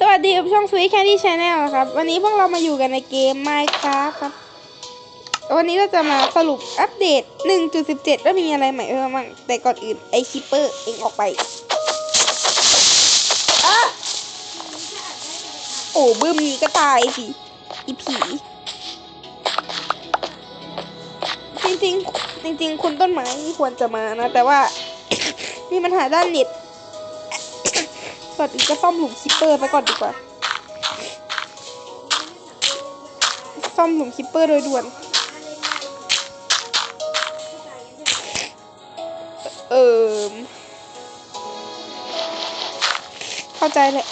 สวัสดีกับช่อง Sweet Candy Channel ครับ วันนี้พวกเรามาอยู่กันในเกม Minecraft ครับ วันนี้เราจะมาสรุปอัปเดต 1.17 ว่ามีอะไรใหม่เพิ่มบ้างแต่ก่อนอื่น ไอคิปเปอร์เองออกไปอะโอ้บึ้มนี้ก็ตายสิอีผี จริงๆ จริง ๆ คุณต้นไม้นี่ควรจะมานะ แต่ว่ามีปัญหาด้านเน็ต ก่อนอื่นก็ซ่อมหลุมคิปเปอร์ไปก่อนดีกว่า ซ่อมหลุมคิปเปอร์โดยด่วน เออเข้าใจแหละ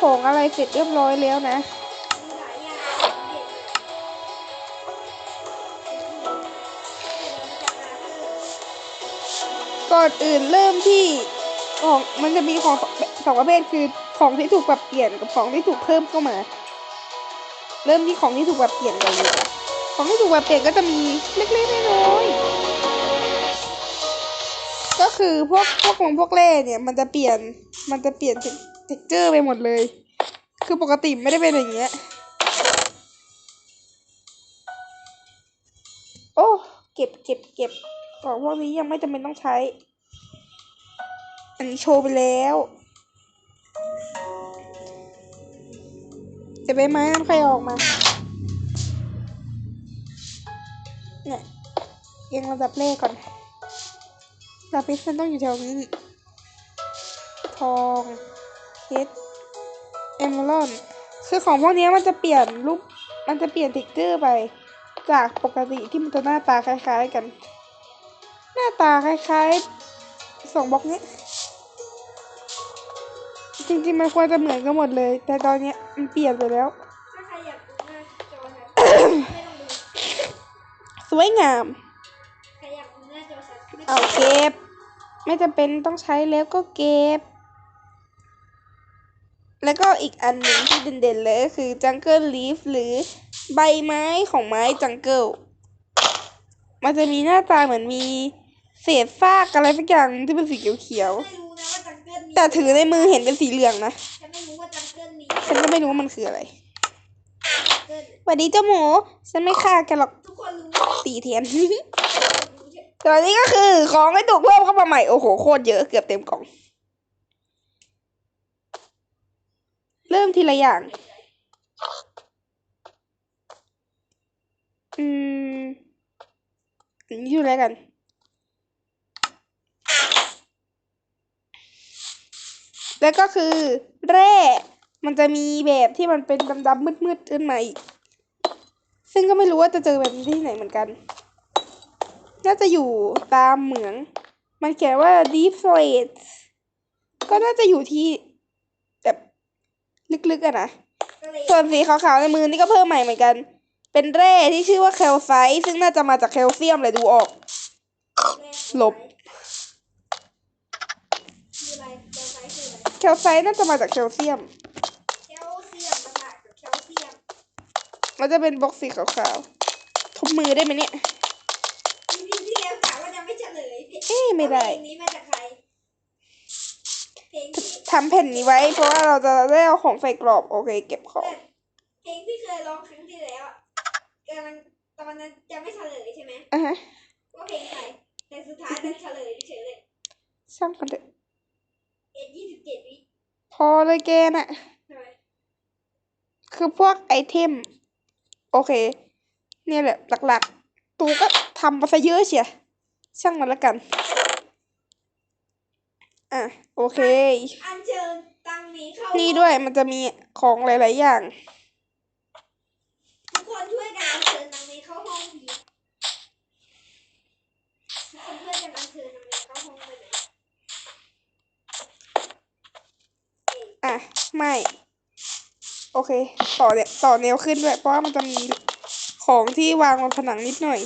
ของอะไรเสร็จเรียบร้อยแล้วนะ ก่อนอื่นเริ่มที่ของมันจะมีของสองประเภทคือของที่ถูกปรับเปลี่ยนกับของที่ถูกเพิ่มเข้ามา เริ่มที่ของที่ถูกปรับเปลี่ยนกันเลยค่ของที่ถูกปรับเปลี่ยนก็จะมีเล็กๆน้อยๆก็คือพวกพวกของพวกเล่เนี่ยมันจะเปลี่ยนมันจะเปลี่ยน เท็กเจอร์ไปหมดเลย คือปกติไม่ได้เป็นอย่างเงี้ย โอ้ เก็บเก็บเก็บของพวกนี้ยังไม่จำเป็นต้องใช้ อันนี้โชว์ไปแล้วเก็บใบไม้น้ำใครออกมา เนี่ยเรียงระดับเลขก่อนลาปิสมันต้องอยู่แถวนี้ ทอง เพชรเอมเมอรัลคือของพวกนี้มันจะเปลี่ยนรูปมันจะเปลี่ยนติ๊กเกอร์ไป จากปกติที่มันจะหน้าตาคล้าย ๆกัน หน้าตาคล้ายๆสองบล็อกเนี้ยจริงๆมันควรจะเหมือนกันหมดเลย แต่ตอนเนี้ยมันเปลี่ยนไปแล้ว ถ้าใครอยากดูหน้าจอชัดไม่ต้องดูสวยงาม ใครอยากดูหน้าจอชัดไม่ต้เอาองเก็บ ไม่จำเป็นต้องใช้แล้วก็เก็บ แล้วก็อีกอันหนึ่งที่เด่นๆเลยก็คือ Jungle Leaf หรือใบไม้ของไม้ Jungle มันจะมีหน้าตาเหมือนมีเศษซากอะไรสักอย่างที่เป็นสีเขียวไม่รู้นะว่าจังเกิลมีๆแต่ถือในมือเห็นเป็นสีเหลืองนะฉันไม่รู้ว่าจังเกิลมีฉันก็ไม่รู้ว่ามันคืออะไรจังเกิลสวัสดีเจ้าหมูฉันไม่ฆ่าแกหรอกทุกคนรู้ตีเทียน รู้ใช่ ตอนนี้ก็คือของให้ถูกเพิ่มเข้ามาใหม่ โอ้โห โคตรเยอะเกือบเต็มกล่อง เริ่มทีละอย่าง อืมอันนี้อยู่อะไรกัน แล้วก็คือ แร่ มันจะมีแบบที่มันเป็นดำๆมืดๆขึ้นมาอีก ซึ่งก็ไม่รู้ว่าจะเจอแบบนี้ที่ไหนเหมือนกัน น่าจะอยู่ตามเหมือง มันเขียนว่า deep slate ก็น่าจะอยู่ที่ ลึกๆอะนะก็เลยส่วนสีขาวๆในมือนี่ก็เพิ่มใหม่เหมือนกัน เป็นแร่ที่ชื่อว่าแคลไซต์ซึ่งน่าจะมาจากแคลเซียมเลยดูออก หลบคืออะไรแคลไซต์คืออะไรแคลไซต์น่าจะมาจากแคลเซียมแคลเซียมปะทะกับแคลเซียม มันจะเป็นบล็อกสีขาวๆทุบมือได้ไหมเนี่ยทีนี้ที่แล้วกะว่าจะไม่เฉลยเพลงเอ๊ะไม่ได้ เพลงนี้มาจากใครเพลง ที่ทำแผ่นนี้ไว้ เพราะว่าเราจะได้เอาของใส่กรอบโอเค เก็บของเพลงที่เคยร้องครั้งที่แล้วอะกำลังตอนนั้นจะไม่เฉลยใช่ไหมอะฮะว่าเพลงใครแต่สุดท้ายจะเฉลยเฉยๆเลยช่างมันเถอะเอ็ดยี่สิบเจ็ดวิพอเลยแกน่ะทำไมคือพวกไอเทม โอเค เนี่ยแหละหลักๆ ตูก็ทำมาซะเยอะเชียช่างมันละกัน อะโอเค อัญเชิญตังนี้เข้านี่ด้วยมันจะมีของหลาย ๆ อย่าง ทุกคนช่วยกันอัญเชิญตังนี้เข้าห้องผีทุกคนช่วยกันอัญเชิญตังนี้เข้าห้องไปเลยอะไม่ โอเค ต่อเนี่ยต่อแนวขึ้นด้วยเพราะว่ามันจะมีของที่วางบนผนังนิดหน่อย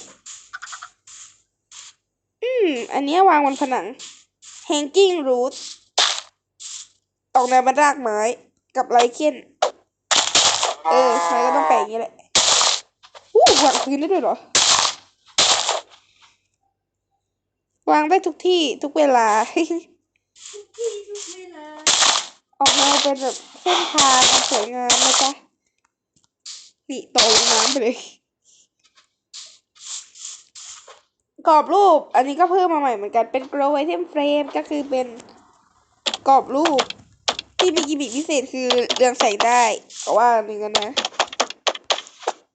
มอันเนี้ยวางบนผนัง hanging root ออกแนวเป็นรากไม้กับไลเคนเออมันก็ต้องแปลงอย่างนี้แหละอู้วางพื้นได้ด้วยเหรอ วางได้ทุกที่ทุกเวลาทุกที่ทุกเวลาออกมาเป็นแบบเส้นทางสวยงามนะจ๊ะนี่ตกลงน้ำไปเลย กรอบรูป อันนี้ก็เพิ่มมาใหม่เหมือนกันเป็น grow item frame ก็คือเป็นกรอบรูป ที่มีกิมมิคพิเศษคือเรืองแสงได้ก็ว่าหนึ่งกันนะ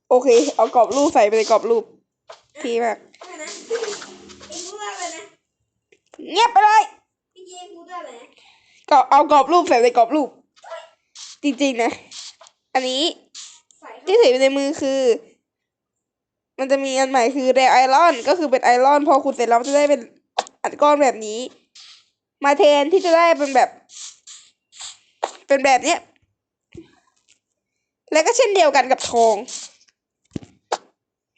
โอเค เอากรอบรูปใส่ไปในกรอบรูปทีมากอะไรนะเอ็งพูดว่าอะไรนะเงียบไปเลยพี่เจพูดว่าอะไรนะก็เอากรอบรูปใส่ในกรอบรูป จริงๆนะ อันนี้ใส่เข้าที่ถืออยู่ในมือคือ มันจะมีอันใหม่คือแรไอรอนก็คือเป็นไอรอนพอขุดเสร็จแล้วมันจะได้เป็นอัดก้อนแบบนี้ มาแทนที่จะได้เป็นแบบ เป็นแบบเนี้ยแล้วก็เช่นเดียวกันกับทอง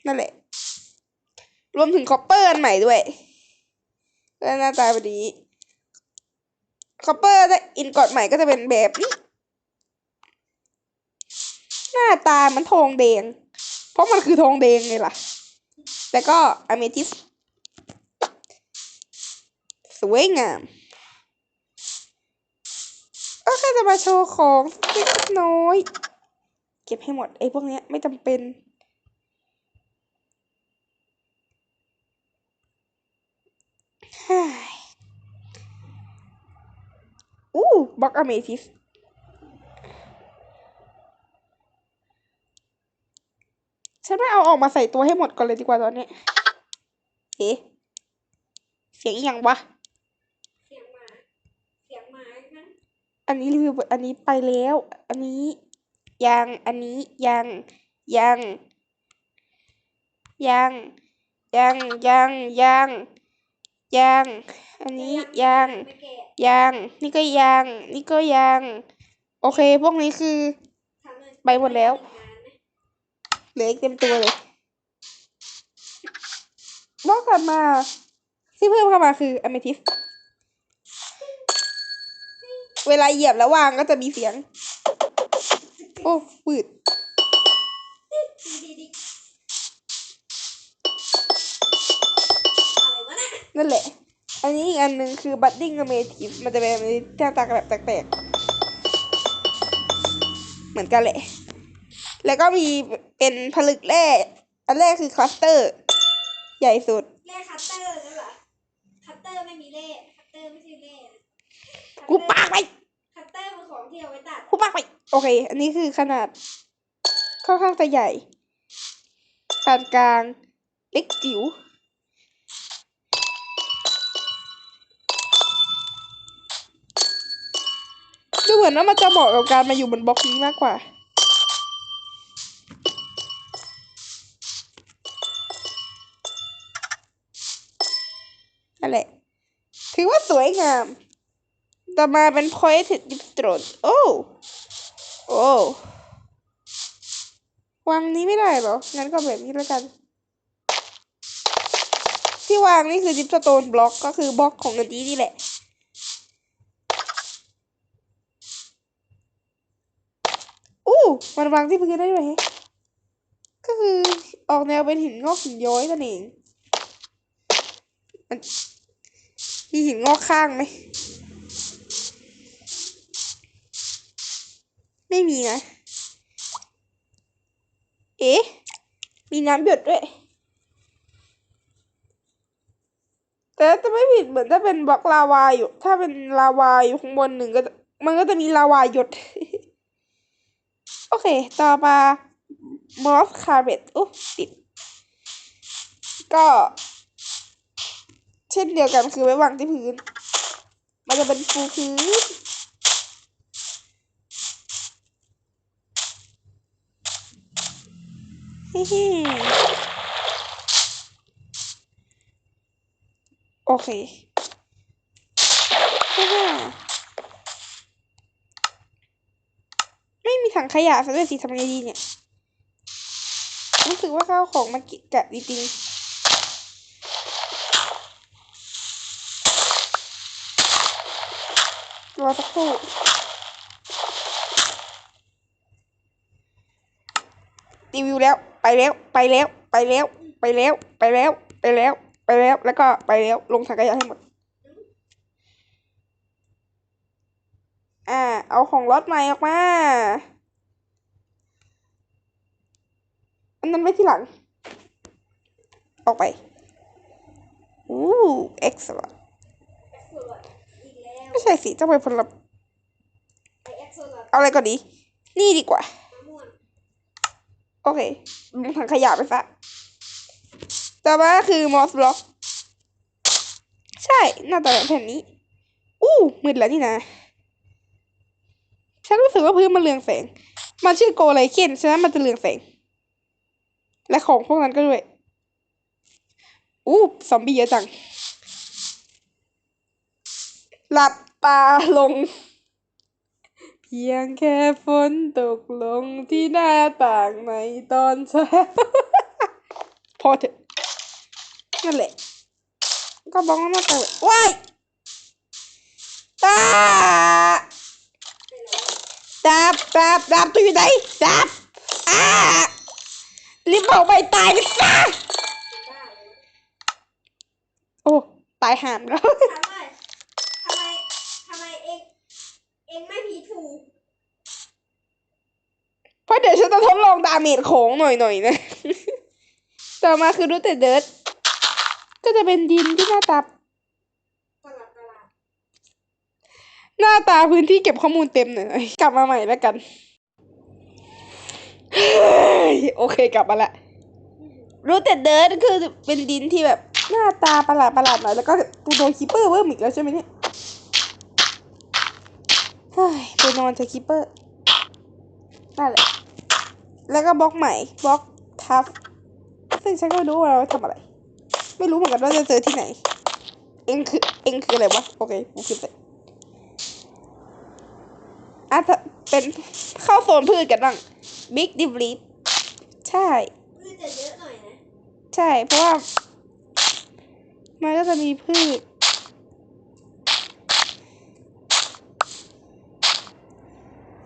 นั่นแหละ รวมถึงคอปเปอร์อันใหม่ด้วยแล้วหน้าตาแบบนี้คอปเปอร์ถ้าอินกอดใหม่ก็จะเป็นแบบนี้ หน้าตามันทองแดง ราะมันคือทองแดงไงล่ะแล้วก็อเมทิสสวยงามก็แค่จะมาโชว์ของเล็กน้อย เก็บให้หมดไอ้พวกเนี้ยไม่จำเป็น อู้บล็อกอเมทิส ฉันไม่เอาออกมาใส่ตัวให้หมดก่อนเลยดีกว่าตอนนี้ เอ๊ะเสียงอหย่างวะ เสียงหมาเสียงหมานะอันนี้รีวิวอันนี้ไปแล้ว อันนี้ยัง อันนี้ยังยัง ยัง ยังยังยังยัง อันนี้ยัง ไม่แก่ยัง นี่ก็ยัง นี่ก็ยัง โอเค พวกนี้คือ ทำเลยไปหมดแล้ว ทำงานนะ เหลืออีกเต็มตัวเลยบอกกลับมาที่เพิ่มเข้ามาคืออเมทิสเวลาเหยียบแล้ววางก็จะมีเสียง โอ้ปืดนั่นแหละ อันนี้อีกอันหนึ่งคือบัตติ้งอเมทิสมันจะเป็นอเมทิสหน้าตาแบบแปลกๆ เหมือนกันแหละ แล้วก็มีเป็นผลึกแร่ อันแรกคือคลัสเตอร์ ใหญ่สุด เล่คัตเตอร์นั่นเหรอ คัตเตอร์ไม่มีเล่คัตเตอร์ไม่ใช่เล่นะกูปากไปคัตเตอร์เป็นของที่เอาไว้ตัด กูปากไป โอเค อันนี้คือขนาดค่อนข้างจะใหญ่ปานกลาง เล็กจิ๋ว ดูเหมือนว่ามันจะเหมาะกับการมาอยู่บนบล็อกนี้มากกว่า นั่นแหละ ถือว่าสวยงาม ต่อมาเป็น pointed dipstone โอ้ โอ้วางนี้ไม่ได้เหรอ งั้นก็แบบนี้แล้วกัน ที่วางนี่คือ dipstone block ก็คือบล็อกของดนตรีนี่แหละ อู้มันวางที่พื้นได้ด้วยก็คือออกแนวเป็นหินงอกหินย้อยนั่นเอง มีหินงอกข้างไหม ไม่มีนะ เอ๊ะ มีน้ำหยดด้วย แต่จะไม่ผิดเหมือนถ้าเป็นบล็อกลาวาอยู่ ถ้าเป็นลาวาอยู่ข้างบนหนึ่งก็จะมันก็จะมีลาวาหยด โอเค ต่อมามอสคาร์เบตอุ๊ติด ก็ เช่นเดียวกันคือไว้วางที่พื้น มันจะเป็นฟูพื้นฮิฮิโอเคฮ่าฮ่าไม่มีถังขยะซะด้วยสิทำไงดีเนี่ย รู้สึกว่าข้าวของมันกิกะจริงๆ รอสักครู่รีวิวแล้วไปแล้วไปแล้วไปแล้วไปแล้วไปแล้วไปแล้วไปแล้วแล้วก็ไปแล้วลงถังขยะให้หมด อ่า เอาของรถใหม่ออกมา อันนั้นไว้ที่หลัง ออกไป อู้เอ็กซ์แอคโซลอดอีกแล้ว ไม่ใช่สิต้องไปผลลัพธ์ไอแอคโซลอดเอาอะไรก่อนดี นี่ดีกว่า โอเคถังขยะไปซะต่อมาคือมอสบล็อก ใช่ หน้าตาแบบแผ่นนี้ อู้มืดแล้วนี่นะ ฉันรู้สึกว่าพื้นมันเรืองแสง มันชื่อโกไลเคนฉะนั้นมันจะเรืองแสง และของพวกนั้นก็ด้วย อู้ซอมบี้เยอะจัง หลับ ตาลง เพียงแค่ฝนตกลงที่หน้าต่างในตอนเช้าพอเถอะนั่นแหละ ก็บอกว่าหน้าต่างว้ายตาเป็นอะไรวะดาบดาบดาบตัวอยู่ไหนดาบอ้ารีบบอกไปตายเลยซะเป็นบ้าโอ้ ตายห่ามแล้ว ถามว่าทำไมทำไมเองเองไม่พีทู เพราะเดี๋ยวฉันจะทดลองดาเมจของหน่อยหน่อยๆนะ ต่อมาคือรูทเตเดิร์ดก็จะเป็นดินที่หน้าตาหน้าตาพื้นที่เก็บข้อมูลเต็มหน่อยกลับมาใหม่แล้วกัน โอเคกลับมาละรูทเตเดิร์ดคือเป็นดินที่แบบหน้าตาประหลาดประหลาดๆหน่อยแล้วก็ตูโดนคิปเปอร์เวิร์มอีกแล้วใช่ไหมเนี่ยเฮ้ยไปนอนจอคิปเปอร์นั่นแหละ แล้วก็บล็อกใหม่บล็อกทับซึ่งฉันก็ไม่รู้ว่าเราทำอะไร ไม่รู้เหมือนกันว่าจะเจอที่ไหน เองคือเองคืออะไรวะ โอเคกูคิดเลยอาจจะเป็นเข้าโซนพืชกันบ้าง Big d i v l e ใช่พืชจะเยอะหน่อยนะ ใช่ เพราะว่า มันก็จะมีพืช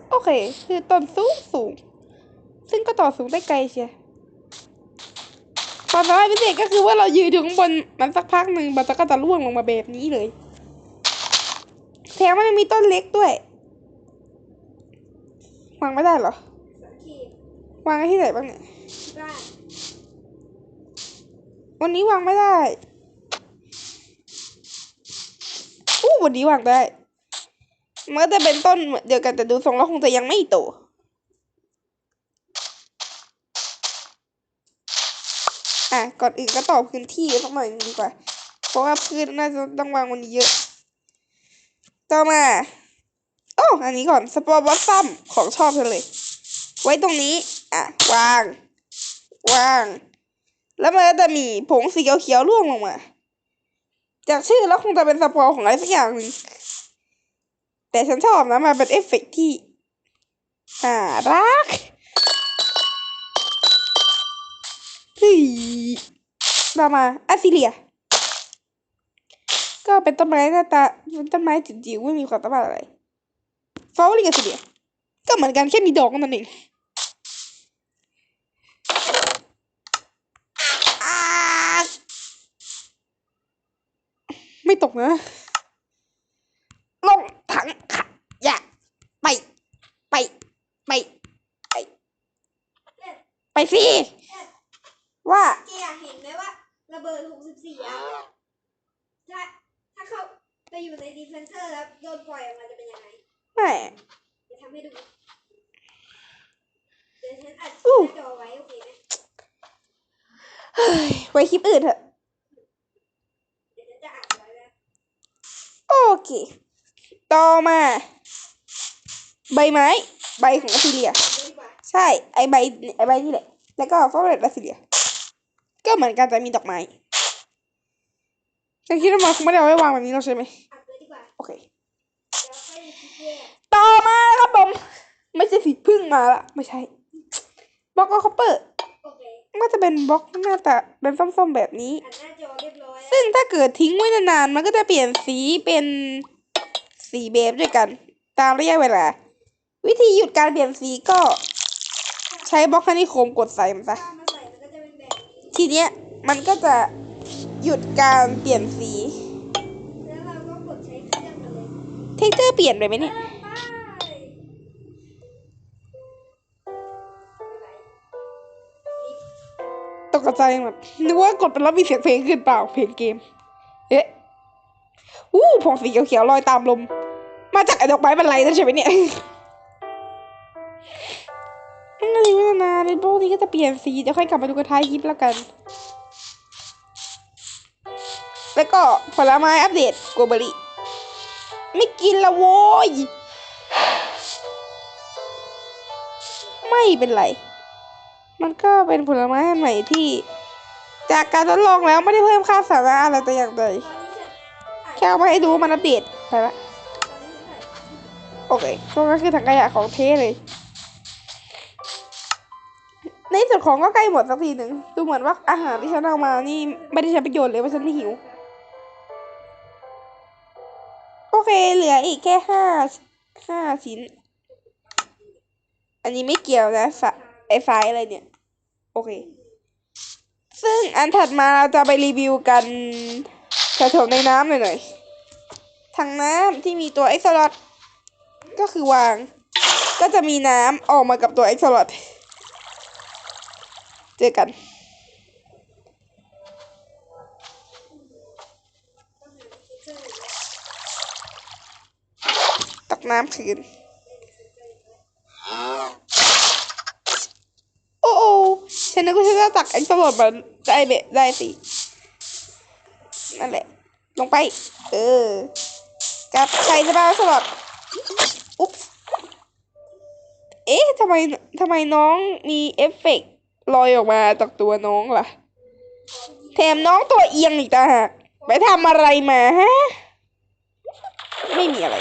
โอเค คือต้นสูงสูง ซึ่งก็ต่อสูงได้ไกลเชียความสามารถพิเศษก็คือว่าเรายืนอยู่ข้างบนมันสักพักหนึ่งมันก็จะร่วงลงมาแบบนี้เลยแถมมันยังมีต้นเล็กด้วยวางไม่ได้เหรอ วางที่ไหนบ้างเนี่ยวันนี้วางไม่ได้อู้วันนี้วางได้มันก็จะเป็นต้นเหมือนเดียวกันแต่ดูทรงแล้วคงจะยังไม่โต อะก่อนอื่นก็ต่อพื้นที่สักหน่อยดีกว่า เพราะว่าพืชน่าจะต้องวางวันนี้เยอะ ต่อมาโอ้อันนี้ก่อนสปอร์บอสซัมของชอบเธอเลย ไว้ตรงนี้ อะ วาง วาง แล้วมันก็จะมีผงสีเขียวๆร่วงลงมา จากชื่อแล้วคงจะเป็นสปอร์ของอะไรสักอย่างหนึ่งแต่ฉันชอบนะมันเป็นเอฟเฟกต์ที่น่ารักเฮ้ย ต่อมาอะซิเลีย ก็เป็นต้นไม้หน้าตาเป็นต้นไม้จิ๋วๆไม่มีความสามารถอะไรฟาวลิกอะซิเลีย ก็เหมือนกันแค่มีดอกนั่นเองไม่ตกนะลงถังขยะไป ไป ไป ไป ไปสิ ว่า แกอยากเห็นไหมว่าระเบิด64อะถ้าถ้าเขาไปอยู่ในดีเฟนเซอร์แล้วโดนปล่อยออกมาจะเป็นยังไง ไม่ จะทำให้ดู เดี๋ยวฉันอัด อู้ หน้าจอไว้โอเคไหม เฮ้ย ไว้คลิปอื่นเถอะ โอเค ต่อมา ใบไม้ ใบของอสซิเลียเดี๋ยวดีกาใช่ ไอใบ ไอใบนี่แหละ แล้วก็ฟอเรสต์อสซิเลีย ก็เหมือนกันแต่มีดอกไม้ฉันคิดว่ามันคงไม่ได้เอาไว้วางแบบนี้หรอกใช่ไหมโอเค ต่อมาครับผม ไม่ใช่สิพึ่งมาละ ไม่ใช่บล็อกคอปเปอร์ ก็จะเป็นบล็อกหน้าตาเป็นส้มๆแบบนี้ ซึ่งถ้าเกิดทิ้งไว้นานๆ มันก็จะเปลี่ยนสีเป็นสีเบฟด้วยกัน ตามระยะเวลา วิธีหยุดการเปลี่ยนสีก็ ใช้บล็อกคณิโคมกดใส่มันซะทีเนี้ยมันก็จะหยุดการเปลี่ยนสีเราก็กดใช้เครื่องมันเลยเทคเจอร์เปลี่ยนไปไหมเนี่ย ใจหมดนึกว่ากดไปแล้วมีเสียงเพลงขึ้นเปล่าเพลงเกม เอ๊ะอู้ผงสีเขียวๆลอยตามลม มาจากไอ้ดอกไม้บรรลัยนั่นใช่ไหมเนี่ยอะไรไม่นานในโลกนี้ก็จะเปลี่ยนสีเดี๋ยวค่อยกลับมาดูกันท้ายคลิปแล้วกัน แล้วก็ผลไม้อัปเดตโกเบอรี่ไม่กินละโว้ย ไม่เป็นไร มันก็เป็นผลไม้อันใหม่ที่ จากการทดลองแล้วไม่ได้เพิ่มค่าสาระอะไรแต่อย่างใดแค่เอามาให้ดูมันอัปเดตไปละตอนนี้ฉันถ่ายโอเคตรงนั้นคือถังขยะของเทเลย ในส่วนของก็ใกล้หมดสักทีหนึ่งดูเหมือนว่าอาหารที่ฉันเอามานี่ไม่ได้ใช้ประโยชน์เลยเพราะฉันไม่หิว โอเคเหลืออีกแค่ห้าห้าชิ้น อันนี้ไม่เกี่ยวนะสะ ไอ้ไฟล์อะไรเนี่ย โอเค ซึ่งอันถัดมาเราจะไปรีวิวกันแถวๆในน้ำหน่อยๆถังน้ำที่มีตัว e x o l o t ก็คือวาง ก็จะมีน้ำออกมากับตัว e x o l o t เจอกันตักน้ำคืน ฉันนึกว่าฉันจะตักไอ้สลดมาได้เบะได้สินั่นแหละ ลงไป เออ กับใส่สบายสลดอุ๊บเอ๊ะทำไมทำไมน้องมีเอฟเฟกลอยออกมาจากตัวน้องล่ะ แถมน้องตัวเอียงอีกต่างหากไปทำอะไรมาฮะ ไม่มีอะไร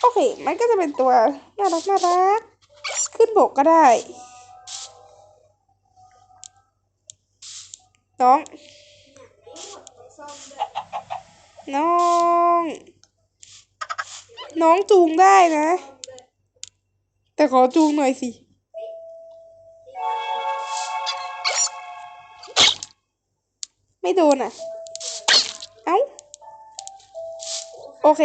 โอเค มันก็จะเป็นตัว น่ารักน่ารัก ขึ้นบกก็ได้ น้อง น้อง น้องจูงได้นะ แต่ขอจูงหน่อยสิ ไม่โดนอะ เอ้า โอเค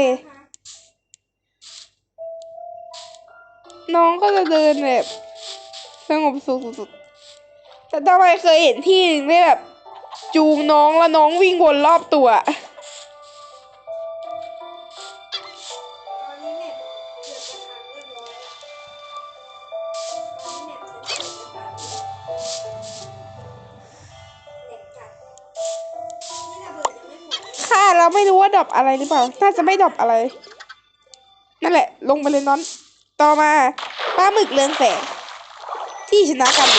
น้องก็จะเดินแบบ สงบสุขสุดๆแต่ทำไมเคยเห็นที่หนึ่งที่แบบ จูงน้องแล้วน้องวิ่งวนรอบตัวตอนนี้เน็ตเกือบจะค้างเรียบร้อยแล้วตอนนี้เน็ตฉันเกือบจะค้างเน็ตจัดนี่ระเบิดยังไม่ราไม่รู้ว่าดรอปอะไรหรือเปล่า น่าจะไม่ดรอปอะไร นั่นแหละ ลงไปเลยน้อน ต่อมาปลาหมึกเรืองแสงที่ชนะกัน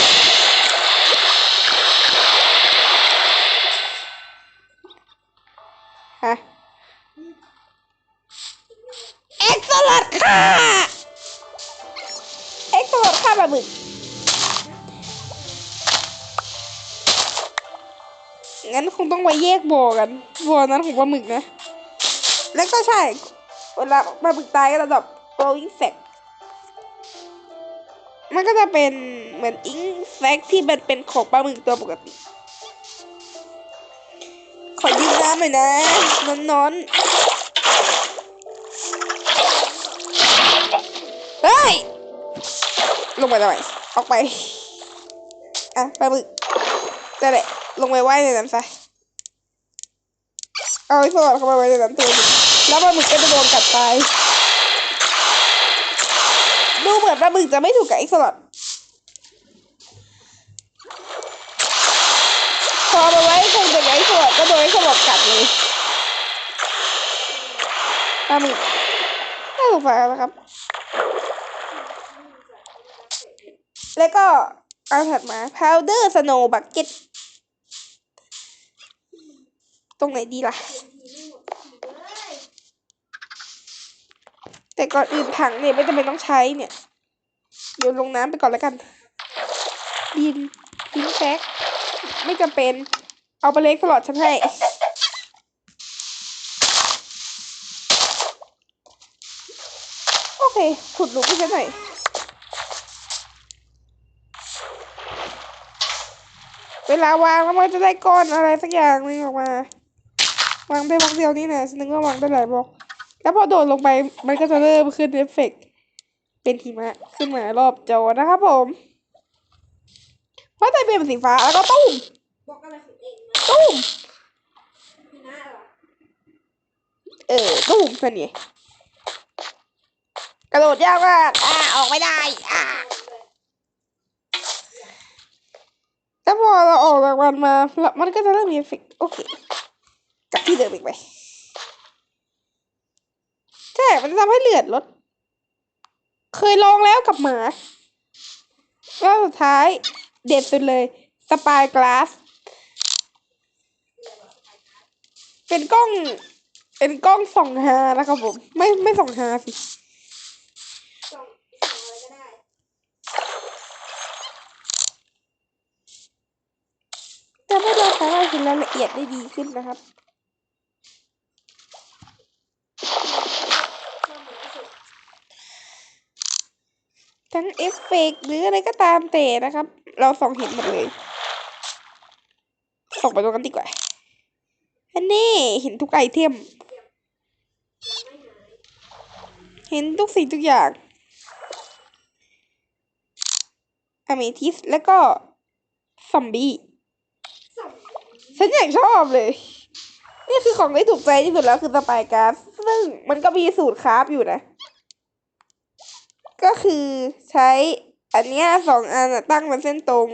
งั้นคงต้องไว้แยกบ่อกันบ่อนั้นของปลาหมึกนะ แล้วก็ใช่ เวลาปลาหมึกตายก็จะดรอป glowing sack มันก็จะเป็นเหมือนอิงแฟกที่มันเป็นของปลาหมึกตัวปกติ ขอยืมน้ำหน่อยนะนอนนอนๆเฮ้ยลงไปทำไมออกไป อะปลาหมึกนั่นแหละ ลงไปว่ายในน้ำซะเอาไอ้สวดเข้าไปไว้ในน้ำตัวหนึ่งแล้วปลาหมึกก็จะโดนกัดตายดูเหมือนปลาหมึกจะไม่ถูกกับไอ้สลอดพอมาไว้คงจะไอ้สลอดก็โดนไอ้สลอดกัดเลยปลาหมึกน่าสงสารนะครับ แล้วก็เอาถัดมา powder snow bucket ตรงไหนดีล่ะ แต่ก่อนอื่นถังเนี่ยไม่จำเป็นต้องใช้เนี่ยโยนลงน้ำไปก่อนแล้วกัน ดินดินแฟกไม่จำเป็น เอาไปเล็กตลอดฉันให้โอเคขุดหลุมให้ฉันหน่อยเวลาวางแล้วมันจะได้ก้อนอะไรสักอย่างหนึงออกมา วางได้บล็อกเดียวนี่นะฉันนึกว่าวางได้หลายบล็อก แล้วพอโดดลงไปมันก็จะเริ่มขึ้นเอฟเฟกต์เป็นหิมะขึ้นมารอบจอนะครับผมเพราะใจเป็นสีฟ้าแล้วก็ตุ้มบอกอะไรของเองตุ้มพี่นะเหรอเออตุ้มนั่นไงกระโดดยากมากอ่าออกไม่ได้อ่าแล้วพอเราออกรางวัลมาแล้วมันก็จะเริ่มมีเอฟเฟกต์โอเค ที่เดิมอีกไปใช่ มันจะทำให้เลือดลด เคยลองแล้วกับหมาแล้วสุดท้ายเด็ดสุดเลย สปายกลาส เป็นกล้อง เป็นกล้องส่องหานะครับผม ไม่ไม่ส่องหาสิส่งส่งอะไรก็ได้จะให้เราสามารถเห็นรายละเอียดได้ดีขึ้นนะครับ ชอบเหมือนสุด ทั้งเอฟเฟกต์หรืออะไรก็ตามแต่นะครับ เราส่องเห็นหมดเลยส่องไปตรงนั้นดีกว่าอันนี้เห็นทุกไอเทมยังไม่หายเห็นทุกสิ่งทุกอย่างอเมทิสแล้วก็ซอมบี้ฉันอยากชอบเลย นี่คือของที่ถูกใจที่สุดแล้วคือสปายการ์ดซึ่งมันก็มีสูตรคราฟอยู่นะ ก็คือใช้อันเนี้ยสองอันตั้งเป็นเส้นตรง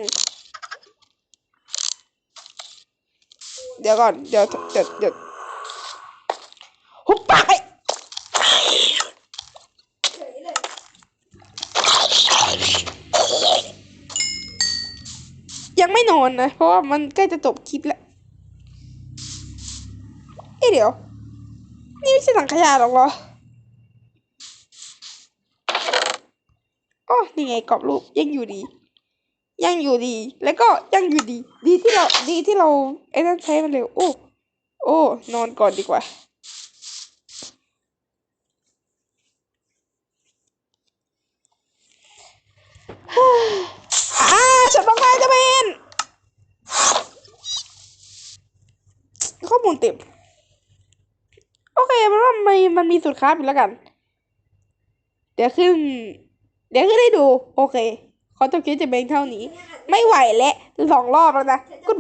เดี๋ยวก่อน เดี๋ยวเดี๋ยวเดี๋ยวหุบปากยังไม่นอนนะ เพราะว่ามันใกล้จะจบคลิปแล้วเอ๊เดี๋ยว นี่ไม่ใช่สังขยาหรอกเหรออ๋อ นี่ไงกรอบรูปยังอยู่ดี ยังอยู่ดี แล้วก็ยังอยู่ดี ดีที่เราดีที่เราไอ้นั่นใช้มันเร็วโอ้โอ้นอนก่อนดีกว่าอ่าฉันต้องการจะเป็นข้อมูลเต็มโอเคมันว่ามันมันมีสูตรคราฟอยู่แล้วกัน เดี๋ยวขึ้น เดี๋ยวขึ้นให้ดู โอเค ขอจบคลิปจะเป็นเท่านี้ ไม่ไหวแล้วสองรอบแล้วนะกู